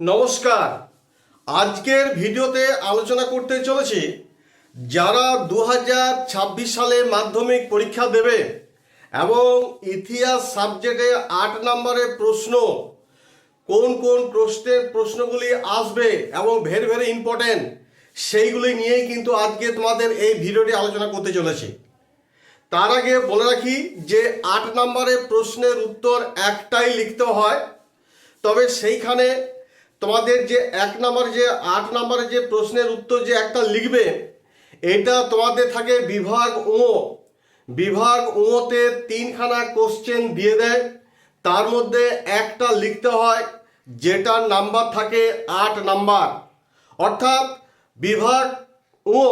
নমস্কার। আজকের ভিডিওতে আলোচনা করতে চলেছি, যারা দু হাজার ছাব্বিশ সালে মাধ্যমিক পরীক্ষা দেবে এবং ইতিহাস সাবজেক্টে আট নম্বরের প্রশ্ন, কোন কোন প্রশ্নের প্রশ্নগুলি আসবে এবং ভেরি ভেরি ইম্পর্টেন্ট সেইগুলি নিয়েই কিন্তু আজকে তোমাদের এই ভিডিওটি আলোচনা করতে চলেছি। তার আগে বলে রাখি যে আট নম্বরের প্রশ্নের উত্তর একটাই লিখতে হয়, তবে সেইখানে তোমাদের যে এক নম্বর যে আট নম্বরে যে প্রশ্নের উত্তর যে একটা লিখবে, এটা তোমাদের থাকে বিভাগ ও। বিভাগ ওতে তিনখানা কোশ্চেন দিয়ে দেয়। তার মধ্যে একটা লিখতে হয় যেটার নাম্বার থাকে আট নাম্বার। অর্থাৎ বিভাগ ও,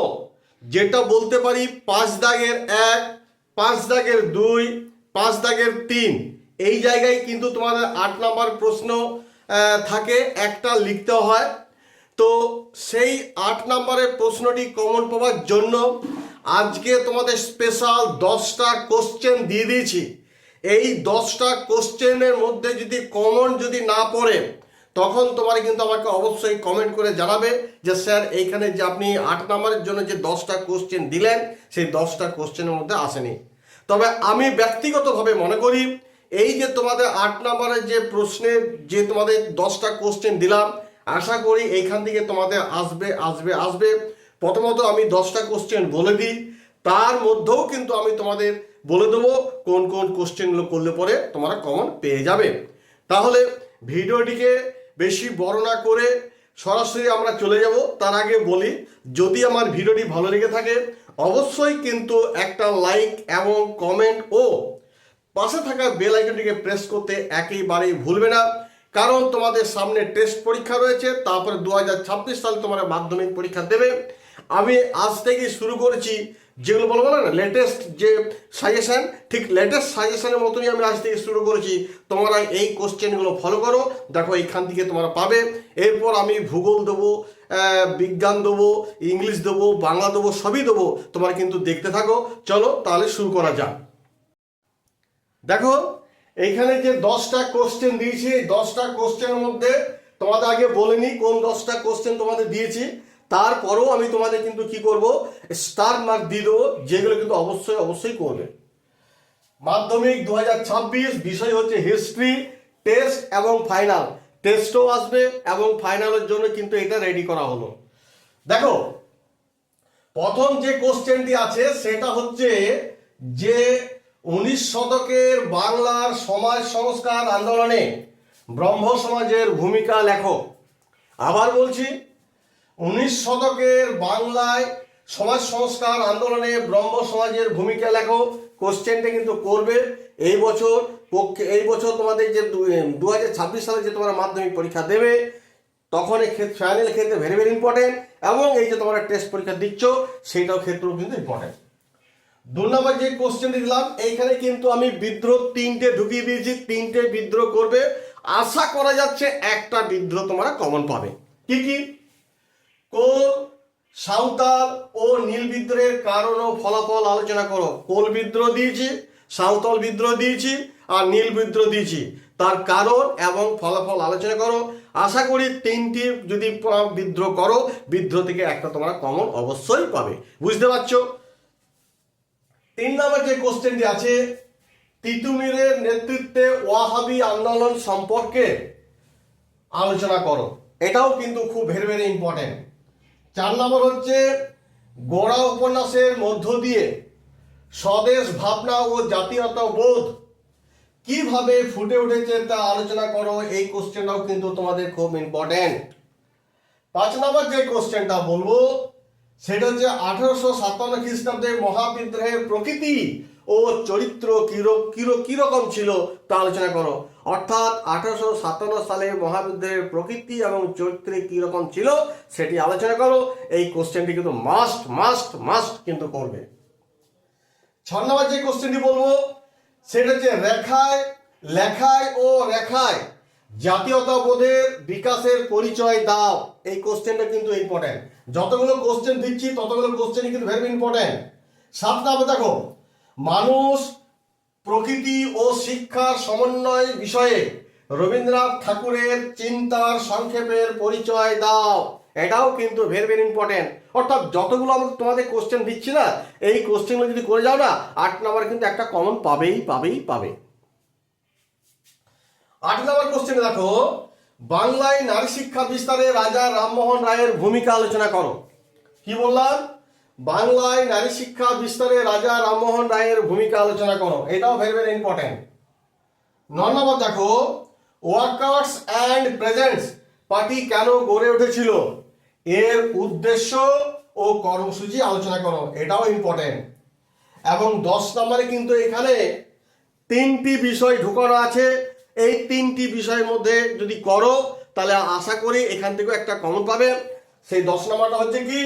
যেটা বলতে পারি পাঁচ দাগের এক, পাঁচ দাগের দুই, পাঁচ দাগের তিন। এই জায়গায় কিন্তু তোমাদের আট নাম্বার প্রশ্ন থাকে, একটা লিখতে হয়। তো সেই আট নম্বরের প্রশ্নটি কমন পাওয়ার জন্য আজকে তোমাদের স্পেশাল দশটা কোশ্চেন দিয়ে দিয়েছি। এই দশটা কোশ্চেনের মধ্যে যদি কমন যদি না পড়ে, তখন তোমার কিন্তু আমাকে অবশ্যই কমেন্ট করে জানাবে যে, স্যার, এইখানে যে আপনি আট নম্বরের জন্য যে দশটা কোশ্চেন দিলেন, সেই দশটা কোশ্চেনের মধ্যে আসেনি। তবে আমি ব্যক্তিগতভাবে মনে করি এই যে তোমাদের আট নম্বরের যে প্রশ্নের যে তোমাদের দশটা কোশ্চেন দিলাম, আশা করি এইখান থেকে তোমাদের আসবে আসবে আসবে। প্রথমত আমি দশটা কোশ্চেন বলে দিই। তার মধ্যেও কিন্তু আমি তোমাদের বলে দেবো কোন কোন কোশ্চেনগুলো করলে পরে তোমরা কমন পেয়ে যাবে। তাহলে ভিডিওটিকে বেশি বড় না করে সরাসরি আমরা চলে যাব। তার আগে বলি, যদি আমার ভিডিওটি ভালো লেগে থাকে, অবশ্যই কিন্তু একটা লাইক এবং কমেন্ট ও পাশে থাকা বেল আইকনটিকে প্রেস করতে একেবারেই ভুলবে না। কারণ তোমাদের সামনে টেস্ট পরীক্ষা রয়েছে, তারপরে দু হাজার ছাব্বিশ সাল তোমরা মাধ্যমিক পরীক্ষা দেবে। আমি আজ থেকেই শুরু করেছি, যেগুলো বলব না লেটেস্ট যে সাজেশান ঠিক লেটেস্ট সাজেশানের মতনই আমি আজ থেকে শুরু করেছি। তোমরা এই কোশ্চেনগুলো ফলো করো, দেখো এইখান থেকে তোমরা পাবে। এরপর আমি ভূগোল দেবো বিজ্ঞান দেবো, ইংলিশ দেবো, বাংলা দেবো, সবই দেবো। তোমরা কিন্তু দেখতে থাকো। চলো তাহলে শুরু করা যাক। দেখো, এইখানে যে দশটা কোশ্চেন দিয়েছি, এই দশটা কোশ্চেনের মধ্যে তোমাদের আগে বলে বলিনি কোন দশটা কোশ্চেন তোমাদের দিয়েছি। তারপরেও আমি তোমাদের কিন্তু কি করব স্টার মার্ক দিয়ে দেবো, যেগুলো কিন্তু অবশ্যই অবশ্যই করবে। মাধ্যমিক দু বিষয় হচ্ছে হিস্ট্রি টেস্ট এবং ফাইনাল টেস্টও আসবে এবং ফাইনালের জন্য কিন্তু এটা রেডি করা হলো। দেখো, প্রথম যে কোশ্চেনটি আছে, সেটা হচ্ছে যে উনিশ শতকের বাংলার সমাজ সংস্কার আন্দোলনে ব্রহ্ম সমাজের ভূমিকা লেখো। আবার বলছি, উনিশ শতকের বাংলায় সমাজ সংস্কার আন্দোলনে ব্রহ্ম সমাজের ভূমিকা লেখো। কোশ্চেনটা কিন্তু করবে। এই বছর পক্ষে, এই বছর তোমাদের যে দু হাজার ছাব্বিশ সালে যে তোমরা মাধ্যমিক পরীক্ষা দেবে, তখন এই ক্ষেত্রে ফাইনাল ক্ষেত্রে ভেরি ভেরি ইম্পর্টেন্ট এবং এই যে তোমরা টেস্ট পরীক্ষা দিচ্ছ সেইটাও ক্ষেত্রেও কিন্তু ইম্পর্টেন্ট দু নম্বর যে কোশ্চেনটি দিলাম। এইখানে কিন্তু আমি বিদ্রোহ তিনটে ঢুকিয়ে দিয়েছি, তিনটে বিদ্রোহ করবে। আশা করা যাচ্ছে একটা বিদ্রোহ তোমরা কমন পাবে। কি কি? কোল, সাঁওতাল ও নীল বিদ্রোহের কারণ ও ফলাফল আলোচনা করো। কোল বিদ্রোহ দিয়েছি, সাঁওতাল বিদ্রোহ দিয়েছি আর নীল বিদ্রোহ দিয়েছি। তার কারণ এবং ফলাফল আলোচনা করো। আশা করি তিনটি যদি বিদ্রোহ করো, বিদ্রোহ থেকে একটা তোমরা কমন অবশ্যই পাবে। বুঝতে পারছ? তিন নম্বর যে কোশ্চেনটি আছে তিতুমিরের নেতৃত্বে ওয়াহাবি আন্দোলন সম্পর্কে আলোচনা করো। এটাও কিন্তু খুব ভেরি ভেরি ইম্পর্টেন্ট চার নম্বর হচ্ছে, গোড়া উপন্যাসের মধ্য দিয়ে স্বদেশ ভাবনা ও জাতীয়তা বোধ কীভাবে ফুটে উঠেছে তা আলোচনা করো, এই কোশ্চেনটাও কিন্তু তোমাদের খুব ইম্পর্টেন্ট পাঁচ নম্বর যে কোশ্চেনটা বলব সেটা হচ্ছে আঠারোশো সাতান্ন খ্রিস্টাব্দে মহাবিদ্রোহের প্রকৃতি ও চরিত্র কিরো কিরো, কীরকম ছিল তা আলোচনা করো। অর্থাৎ আঠারোশো সাতান্ন সালে মহাবিদ্রোহের প্রকৃতি এবং চরিত্রে কীরকম ছিল সেটি আলোচনা করো। এই কোশ্চেনটি কিন্তু মাস্ট মাস্ট মাস্ট কিন্তু করবে। ছ যে কোশ্চেনটি বলব, সেটা হচ্ছে রেখায়, লেখায় ও রেখায়। জাতীয়তাবোধের বিকাশের পরিচয় দাও। এই কোশ্চেনটা কিন্তু ইম্পর্টেন্ট যতগুলো কোশ্চেন দিচ্ছি, ততগুলো কোশ্চেনই কিন্তু ভেরি ইম্পর্টেন্ট সাত নম্বর দেখো, মানুষ প্রকৃতি ও শিক্ষার সমন্বয় বিষয়ে রবীন্দ্রনাথ ঠাকুরের চিন্তার সংক্ষেপের পরিচয় দাও। এটাও কিন্তু ভেরি ভেরি ইম্পর্টেন্ট অর্থাৎ যতগুলো আমরা তোমাদের কোশ্চেন দিচ্ছি না, এই কোশ্চেনগুলো যদি করে যাও না, আট নাম্বার কিন্তু একটা কমন পাবেই পাবেই, পাবে। আট নম্বর কোশ্চেন দেখো, বাংলায় নারী শিক্ষা বিস্তারে রাজা রামমোহন রায়ের ভূমিকা আলোচনা করো। কি বললাম? বাংলায় নারী শিক্ষা বিস্তারে রাজা রামমোহন রায়ের ভূমিকা আলোচনা করো। এটাও ভেরি ভেরি ইম্পর্টেন্ট ন নম্বর দেখো ওয়ার্কার্স অ্যান্ড প্রেজেন্টস পার্টি কেন গড়ে উঠেছিল? এর উদ্দেশ্য ও কর্মসূচি আলোচনা করো, এটাও ইম্পর্টেন্ট এবং দশ নম্বরে কিন্তু এখানে তিনটি বিষয় ঢুকানো আছে। এই তিনটি বিষয়ের মধ্যে যদি করো, তাহলে আশা করি এখান থেকেও একটা কমন পাবে। সেই দশ নম্বরটা হচ্ছে কি?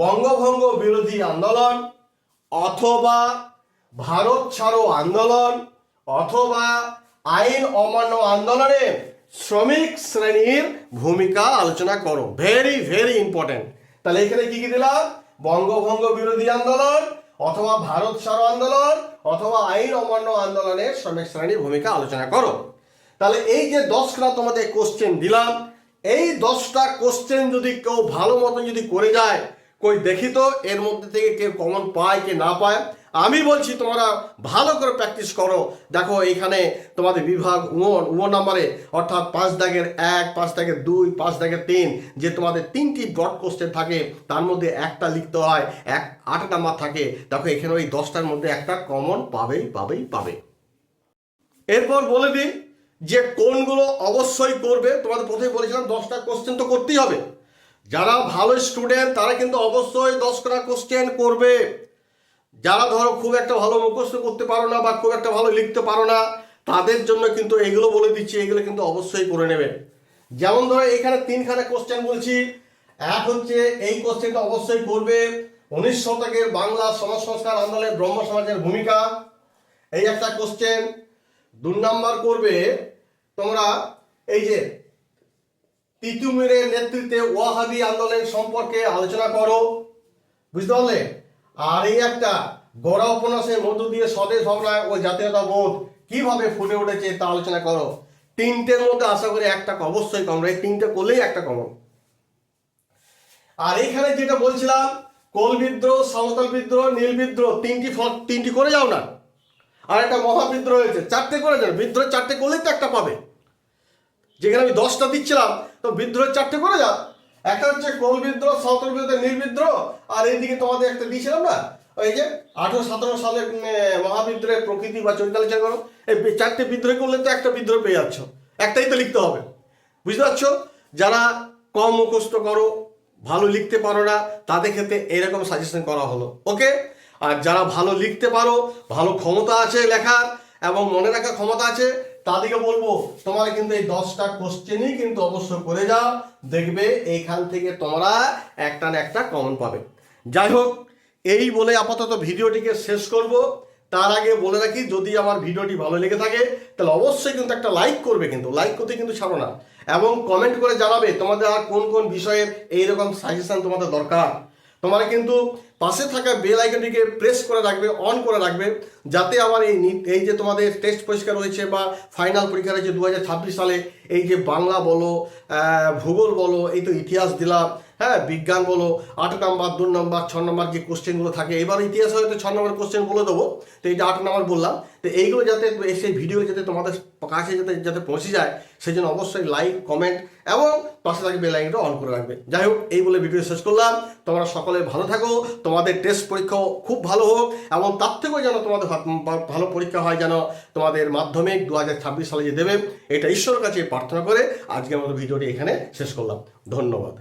বঙ্গভঙ্গ বিরোধী আন্দোলন অথবা ভারত ছাড়ো আন্দোলন অথবা আইন অমান্য আন্দোলনে শ্রমিক শ্রেণির ভূমিকা আলোচনা করো। ভেরি ভেরি ইম্পর্টেন্ট তাহলে এখানে কি কি দিলাম? বঙ্গভঙ্গ বিরোধী আন্দোলন অথবা ভারত ছাড়ো আন্দোলন অথবা আইন অমান্য আন্দোলনের শ্রমিক শ্রেণির ভূমিকা আলোচনা করো। তাহলে এই যে দশটা তোমাদের কোশ্চেন দিলাম, এই দশটা কোশ্চেন যদি কেউ ভালো মতন যদি করে যায়, কই দেখি তো এর মধ্যে থেকে কেউ কমন পায় কে না পায়। আমি বলছি তোমরা ভালো করে প্র্যাকটিস করো। দেখো এখানে তোমাদের বিভাগ উমন উমন নাম্বারে অর্থাৎ পাঁচ দাগের এক, পাঁচ দাগের দুই, পাঁচ দাগের তিন, যে তোমাদের তিনটি ব্রড কোশ্চেন থাকে, তার মধ্যে একটা লিখতে হয়, এক, আট নাম্বার থাকে। দেখো এখানে ওই দশটার মধ্যে একটা কমন পাবেই পাবেই, পাবে। এরপর বলে দিই যে কোনগুলো অবশ্যই করবে, তোমাদের প্রথমে বলেছিলাম দশটা কোশ্চেন তো করতেই হবে। যারা ভালো স্টুডেন্ট তারা কিন্তু অবশ্যই দশটা কোশ্চেন করবে। যারা ধরো খুব একটা ভালো মুখস্থ করতে পারো না বা খুব একটা ভালো লিখতে পারো না, তাদের জন্য কিন্তু এগুলো বলে দিচ্ছি, এগুলো কিন্তু অবশ্যই করে নেবে। যেমন ধরো এখানে তিনখানে কোশ্চেন বলছি। এক হচ্ছে এই কোশ্চেনটা অবশ্যই করবে উনিশ শতকের বাংলা সমাজ সংস্কার আন্দোলনে ব্রহ্ম সমাজের ভূমিকা। এই একটা কোশ্চেন দু নাম্বার করবে তোমরা এই যে তিতুমিরের নেতৃত্বে ওয়াহাবি আন্দোলন সম্পর্কে আলোচনা করো। বুঝতে পারলে? আর এই একটা গোড়া উপন্যাসের মধ্য দিয়ে স্বদেশ ভাবনা ও জাতীয়তাবোধ কীভাবে ফুটে উঠেছে তা আলোচনা করো। তিনটের মধ্যে আশা করি একটা অবশ্যই কম, এই তিনটে করলেই একটা কমন আর এখানে যেটা বলছিলাম, কোল বিদ্রোহ সমতল বিদ্রোহ, নীল বিদ্রোহ, তিনটি তিনটি করে যাও না। আর একটা মহাবিদ্রোহ হয়েছে। চারটে করে যাও বিদ্রোহ চারটে করলেই তো একটা পাবে। যেখানে আমি দশটা দিচ্ছিলাম, তো বিদ্রোহের চারটে করে যা একটা হচ্ছে কোল বিদ্রোহ সাঁওতাল বিদ্রোহ নির্বিদ্রোহ বিদ্রোহ আর এইদিকে তোমাদের একটা দিয়েছিলাম না? ওই যে আঠারো, সতেরো সালের মহাবিদ্রোহের প্রকৃতি বা চরিতালোচনা করো এই চারটে বিদ্রোহ করলে তো একটা বিদ্রোহ পেয়ে যাচ্ছ। একটাই তো লিখতে হবে। বুঝতে পারছ? যারা কম মুখস্থ করো, ভালো লিখতে পারো না, তাদের ক্ষেত্রে এরকম সাজেশন করা হলো। ওকে আর যারা ভালো লিখতে পারো, ভালো ক্ষমতা আছে লেখার এবং মনে রাখার ক্ষমতা আছে, তাদেরকে বলব, তোমার কিন্তু এই দশটা কোশ্চেনই কিন্তু অবশ্যই করে যাও, দেখবে এইখান থেকে তোমরা একটা না একটা কমন পাবে। যাই হোক, এই বলে আপাতত ভিডিওটিকে শেষ করব। তার আগে বলে রাখি, যদি আমার ভিডিওটি ভালো লেগে থাকে, তাহলে অবশ্যই কিন্তু একটা লাইক করবে কিন্তু। লাইক করতে কিন্তু ছাড়ো না। এবং কমেন্ট করে জানাবে তোমাদের আর কোন কোন বিষয়ের এইরকম সাজেশন তোমাদের দরকার। তোমরা কিন্তু পাশে থাকা বেল আইকনটিকে প্রেস করে রাখবে, অন করে রাখবে, যাতে আমার এই এই যে তোমাদের টেস্ট পরিষ্কার রয়েছে বা ফাইনাল পরীক্ষা রয়েছে দু হাজার ছাব্বিশ সালে, এই যে বাংলা বলো ভূগোল বলো, এই তো ইতিহাস দিলাম হ্যাঁ বিজ্ঞান বলো, আট নম্বর, দু নম্বর, ছ নম্বর যে কোশ্চেনগুলো থাকে, এবার ইতিহাস হয়তো ছ নম্বর কোশ্চেন বলে দেবো, তো এইটা আট নম্বর বললাম, তো এইগুলো যাতে সেই ভিডিও যাতে তোমাদের কাছে যাতে যাতে পৌঁছে যায় সেই জন্য অবশ্যই লাইক, কমেন্ট এবং পাশে থাকা বেল আইকনটা অন করে রাখবে। যাই হোক, এই বলে ভিডিও শেষ করলাম, তোমরা সকলে ভালো থাকো তোমাদের টেস্ট পরীক্ষাও খুব ভালো হোক এবং তার থেকেও যেন তোমাদের ভালো পরীক্ষা হয় যেন তোমাদের মাধ্যমিক দু হাজার ছাব্বিশ সালে যে দেবে, এটা ঈশ্বরের কাছে প্রার্থনা করে আজকের মতো ভিডিওটি এখানে শেষ করলাম। ধন্যবাদ।